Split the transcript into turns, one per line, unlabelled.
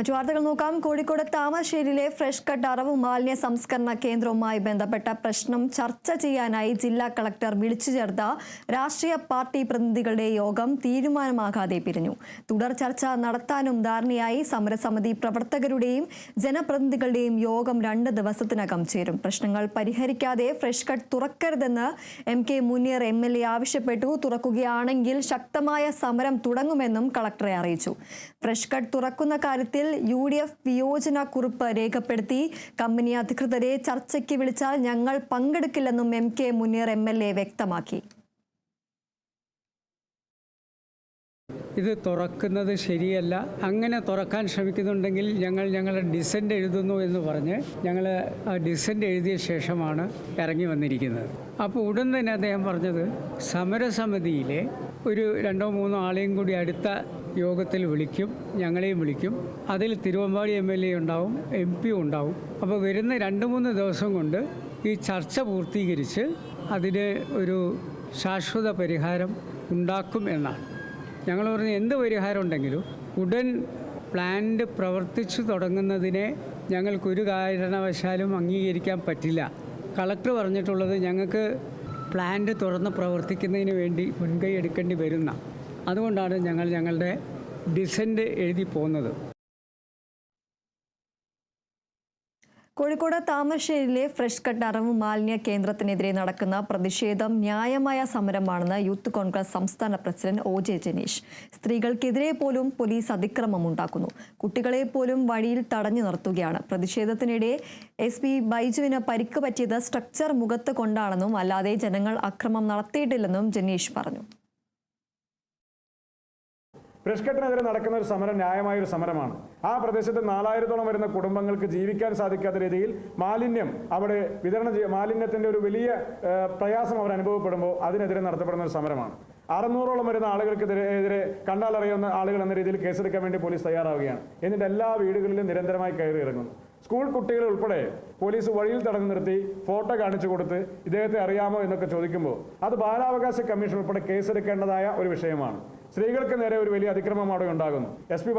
മറ്റു വാർത്തകൾ നോക്കാം. കോഴിക്കോട് താമരശ്ശേരിയിലെ ഫ്രഷ് കട്ട് അറവ് മാലിന്യ സംസ്കരണ കേന്ദ്രവുമായി ബന്ധപ്പെട്ട പ്രശ്നം ചർച്ച ചെയ്യാനായി ജില്ലാ കളക്ടർ വിളിച്ചു ചേർത്ത രാഷ്ട്രീയ പാർട്ടി പ്രതിനിധികളുടെ യോഗം തീരുമാനമാകാതെ പിരിഞ്ഞു. തുടർ ചർച്ച നടത്താനും ധാരണയായി സമരസമിതി പ്രവർത്തകരുടെയും ജനപ്രതിനിധികളുടെയും യോഗം രണ്ട് ദിവസത്തിനകം ചേരും. പ്രശ്നങ്ങൾ പരിഹരിക്കാതെ fresh cut തുറക്കരുതെന്ന് M K Muneer M L A ആവശ്യപ്പെട്ടു. തുറക്കുകയാണെങ്കിൽ ശക്തമായ സമരം തുടങ്ങുമെന്നും കളക്ടറെ അറിയിച്ചു. ഫ്രഷ് കട്ട് തുറക്കുന്ന കാര്യത്തിൽ യു ഡി എഫ് വിയോജന കുറിപ്പ് രേഖപ്പെടുത്തി. കമ്പനി അധികൃതരെ ചർച്ചയ്ക്ക് വിളിച്ചാൽ ഞങ്ങൾ പങ്കെടുക്കില്ലെന്നും M K Muneer M L A വ്യക്തമാക്കി.
ഇത് തുറക്കുന്നത് ശരിയല്ല. അങ്ങനെ തുറക്കാൻ ശ്രമിക്കുന്നുണ്ടെങ്കിൽ ഞങ്ങൾ ഞങ്ങളുടെ ഡിസെന്റ് എഴുതുന്നു എന്ന് പറഞ്ഞ് ഞങ്ങൾ ആ ഡിസന്റ് എഴുതിയ ശേഷമാണ് ഇറങ്ങി വന്നിരിക്കുന്നത്. അപ്പോൾ ഉടൻ തന്നെ അദ്ദേഹം പറഞ്ഞത് സമരസമിതിയിലെ ഒരു രണ്ടോ മൂന്നോ ആളെയും കൂടി അടുത്ത യോഗത്തിൽ വിളിക്കും ഞങ്ങളെയും വിളിക്കും. അതിൽ തിരുവമ്പാടി എം എൽ എ ഉണ്ടാവും എം പി ഉണ്ടാവും. അപ്പോൾ വരുന്ന രണ്ട് മൂന്ന് ദിവസം കൊണ്ട് ഈ ചർച്ച പൂർത്തീകരിച്ച് അതിന് ഒരു ശാശ്വത പരിഹാരം ഉണ്ടാക്കും എന്നാണ്. ഞങ്ങൾ പറഞ്ഞ എന്ത് പരിഹാരം ഉണ്ടെങ്കിലും ഉടൻ പ്ലാന്റ് പ്രവർത്തിച്ചു തുടങ്ങുന്നതിനെ ഞങ്ങൾക്കൊരു കാരണവശാലും അംഗീകരിക്കാൻ പറ്റില്ല. കളക്ടർ പറഞ്ഞിട്ടുള്ളത് ഞങ്ങൾക്ക് പ്ലാന്റ് തുറന്ന് പ്രവർത്തിക്കുന്നതിന് വേണ്ടി മുൻകൈ എടുക്കേണ്ടി വരുന്ന. അതുകൊണ്ടാണ് ഞങ്ങൾ ഞങ്ങളുടെ ഡിസന്റ് എഴുതി പോകുന്നത്
കോഴിക്കോട് താമരശ്ശേരിയിലെ ഫ്രഷ് കട്ട് അറിവ് മാലിന്യ കേന്ദ്രത്തിനെതിരെ നടക്കുന്ന പ്രതിഷേധം ന്യായമായ സമരമാണെന്ന് യൂത്ത് കോൺഗ്രസ് സംസ്ഥാന പ്രസിഡന്റ് ഒ ജെ ജനീഷ്. സ്ത്രീകൾക്കെതിരെ പോലും പോലീസ് അതിക്രമം ഉണ്ടാക്കുന്നു. കുട്ടികളെ പോലും വഴിയിൽ തടഞ്ഞു നിർത്തുകയാണ്. പ്രതിഷേധത്തിനിടെ എസ് പി ബൈജുവിന് പരിക്ക് പറ്റിയത് സ്ട്രക്ചർ മുഖത്ത് കൊണ്ടാണെന്നും അല്ലാതെ ജനങ്ങൾ അക്രമം നടത്തിയിട്ടില്ലെന്നും ജനീഷ് പറഞ്ഞു.
ഫ്രഷ് കട്ടിനെതിരെ നടക്കുന്ന ഒരു സമരം ന്യായമായ ഒരു സമരമാണ്. ആ പ്രദേശത്ത് നാലായിരത്തോളം വരുന്ന കുടുംബങ്ങൾക്ക് ജീവിക്കാൻ സാധിക്കാത്ത രീതിയിൽ മാലിന്യം അവിടെ വിതരണം ചെയ്യുക മാലിന്യത്തിന്റെ ഒരു വലിയ പ്രയാസം അവർ അനുഭവപ്പെടുമ്പോൾ അതിനെതിരെ നടത്തപ്പെടുന്ന ഒരു സമരമാണ്. അറുന്നൂറോളം വരുന്ന ആളുകൾക്കെതിരെ എതിരെ കണ്ടാലറിയുന്ന ആളുകൾ എന്ന രീതിയിൽ കേസെടുക്കാൻ വേണ്ടി പോലീസ് തയ്യാറാവുകയാണ്. എന്നിട്ട് എല്ലാ വീടുകളിലും നിരന്തരമായി കയറി ഇറങ്ങുന്നു. സ്കൂൾ കുട്ടികൾ ഉൾപ്പെടെ പോലീസ് വഴിയിൽ തടഞ്ഞു നിർത്തി ഫോട്ടോ കാണിച്ചു കൊടുത്ത് ഇദ്ദേഹത്തെ അറിയാമോ എന്നൊക്കെ ചോദിക്കുമ്പോൾ അത് ബാലാവകാശ കമ്മീഷൻ ഉൾപ്പെടെ കേസെടുക്കേണ്ടതായ ഒരു വിഷയമാണ്. സ്ത്രീകൾക്ക് നേരെ ഒരു വലിയ അതിക്രമം അവിടെ ഉണ്ടാകുന്നു. S P